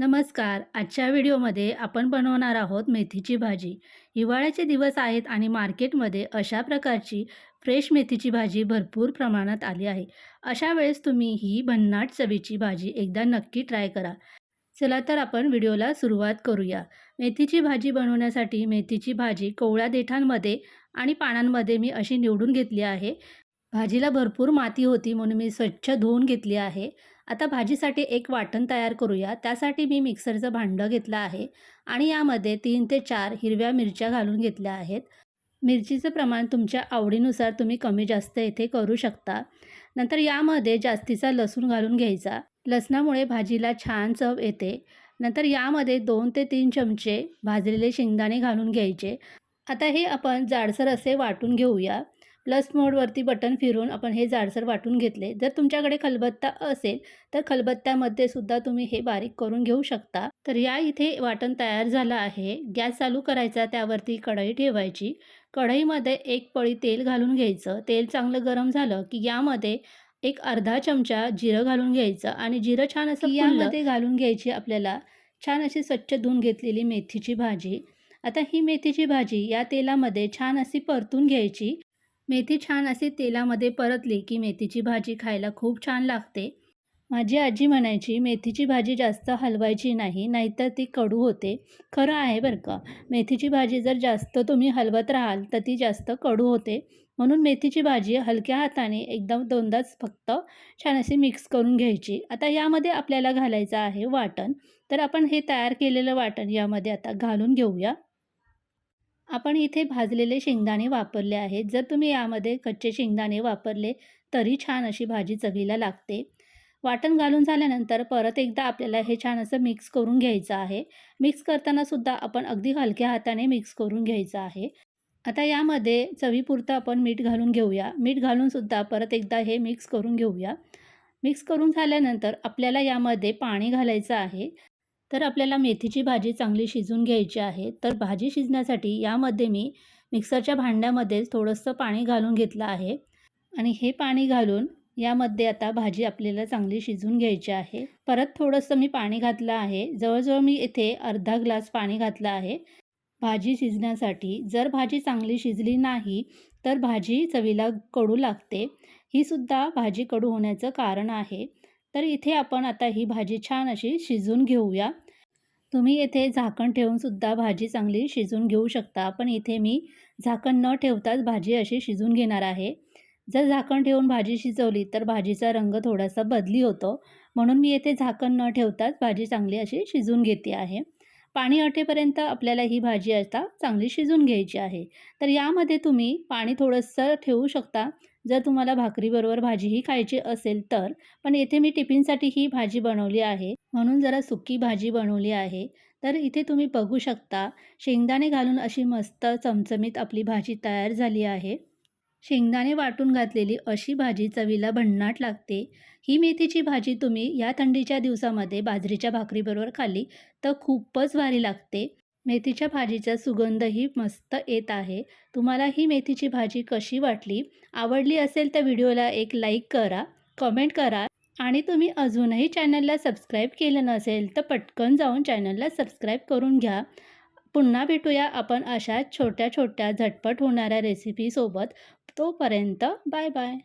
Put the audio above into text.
नमस्कार. आजच्या व्हिडिओमध्ये आपण बनवणार आहोत मेथीची भाजी. हिवाळ्याचे दिवस आहेत आणि मार्केटमध्ये अशा प्रकारची फ्रेश मेथीची भाजी भरपूर प्रमाणात आली आहे. अशा वेळेस तुम्ही ही भन्नाट चवीची भाजी एकदा नक्की ट्राय करा. चला तर आपण व्हिडिओला सुरुवात करूया. मेथीची भाजी बनवण्यासाठी मेथीची भाजी कोवळ्या देठांमध्ये आणि पानांमध्ये मी अशी निवडून घेतली आहे. भाजीला भरपूर माती होती म्हणून मी स्वच्छ धुवून घेतली आहे. आता भाजीसाठी एक वाटण तयार करूया. त्यासाठी मी मिक्सरचं भांडं घेतलं आहे आणि यामध्ये तीन ते चार हिरव्या मिरच्या घालून घेतल्या आहेत. मिरचीचं प्रमाण तुमच्या आवडीनुसार तुम्ही कमी जास्त येथे करू शकता. नंतर यामध्ये जास्तीचा लसूण घालून घ्यायचा. लसणामुळे भाजीला छान चव येते. नंतर यामध्ये दोन ते तीन चमचे भाजलेले शेंगदाणे घालून घ्यायचे. आता हे आपण जाडसर असे वाटून घेऊया. प्लस मोडवरती बटन फिरून आपण हे जाडसर वाटून घेतले. जर तुमच्याकडे खलबत्ता असेल तर खलबत्त्यामध्ये सुद्धा तुम्ही हे बारीक करून घेऊ शकता. तर या इथे वाटण तयार झालं आहे. गॅस चालू करायचा त्यावरती कढई ठेवायची. कढईमध्ये एक पळी तेल घालून घ्यायचं. तेल चांगलं गरम झालं की यामध्ये एक अर्धा चमचा जिरं घालून घ्यायचं आणि जिरं छान असं यामध्ये घालून घ्यायची आपल्याला छान अशी स्वच्छ धुवून घेतलेली मेथीची भाजी. आता ही मेथीची भाजी या तेलामध्ये छान अशी परतून घ्यायची. मेथी छान अशी तेलामध्ये परतली की मेथीची भाजी खायला खूप छान लागते. माझी आजी म्हणायची मेथीची भाजी जास्त हलवायची नाही नाहीतर ती कडू होते. खरं आहे बरं का. मेथीची भाजी जर जास्त तुम्ही हलवत राहाल तर ती जास्त कडू होते. म्हणून मेथीची भाजी हलक्या हाताने एकदम दोनदाच फक्त छान अशी मिक्स करून घ्यायची. आता यामध्ये आपल्याला घालायचं आहे वाटण. तर आपण हे तयार केलेलं वाटण यामध्ये आता घालून घेऊया. आपण इथे भाजलेले शेंगदाणे वापरले आहेत. जर तुम्ही यामध्ये कच्चे शेंगदाणे वापरले तरी छान अशी भाजी चवीला लागते. वाटण घालून झाल्यानंतर परत एकदा आपल्याला हे छान असं मिक्स करून घ्यायचं आहे. मिक्स करताना सुद्धा आपण अगदी हलक्या हाताने मिक्स करून घ्यायचं आहे. आता यामध्ये चवीपुरतं आपण मीठ घालून घेऊया. मीठ घालूनसुद्धा परत एकदा हे मिक्स करून घेऊया. मिक्स करून झाल्यानंतर आपल्याला यामध्ये पाणी घालायचं आहे. तर आपल्याला मेथीची भाजी चांगली शिजून घ्यायची आहे. तर भाजी शिजण्यासाठी यामध्ये मी मिक्सरच्या भांड्यामध्येच थोडंसं पाणी घालून घेतलं आहे. आणि हे पाणी घालून यामध्ये आता भाजी आपल्याला चांगली शिजून घ्यायची आहे. परत थोडंसं मी पाणी घातलं आहे. जवळजवळ मी इथे अर्धा ग्लास पाणी घातलं आहे. भाजी शिजण्यासाठी जर भाजी चांगली शिजली नाही तर भाजी चवीला कडू लागते. ही सुद्धा भाजी कडू होण्याचं कारण आहे. तर इथे आपण आता ही भाजी छान अशी शिजून घेऊया. तुम्ही येथे झाकण ठेवूनसुद्धा भाजी चांगली शिजून घेऊ शकता. पण इथे मी झाकण न ठेवताच भाजी अशी शिजून घेणार आहे. जर झाकण ठेवून भाजी शिजवली तर भाजीचा रंग थोडासा बदली होतो. म्हणून मी येथे झाकण न ठेवताच भाजी चांगली अशी शिजून घेते आहे. पाणी अटेपर्यंत आपल्याला ही भाजी आता चांगली शिजून घ्यायची आहे. तर यामध्ये तुम्ही पाणी थोडंसं ठेवू शकता. जर तुम्हाला भाकरीबरोबर भाजीही खायची असेल तर पण येथे मी टिफिनसाठी ही भाजी बनवली आहे. म्हणून जरा सुकी भाजी बनवली आहे. तर इथे तुम्ही बघू शकता शेंगदाणे घालून अशी मस्त चमचमीत आपली भाजी तयार झाली आहे. शेंगदाणे वाटून घातलेली अशी भाजी चवीला भन्नाट लागते. ही मेथीची भाजी तुम्ही या थंडीच्या दिवसामध्ये बाजरीच्या भाकरीबरोबर खाल्ली तर खूपच भारी लागते. मेथीच्या भाजीचा सुगंधही मस्त येत आहे. तुम्हाला ही मेथीची भाजी कशी वाटली? आवडली असेल तर व्हिडिओला एक लाईक करा कमेंट करा आणि तुम्ही अजूनही चॅनलला सबस्क्राईब केलं नसेल तर पटकन जाऊन चॅनलला सबस्क्राईब करून घ्या. पुन्हा भेटूया आपण अशा छोट्या छोट्या झटपट होणाऱ्या रेसिपीसोबत तोपर्यंत बाय बाय.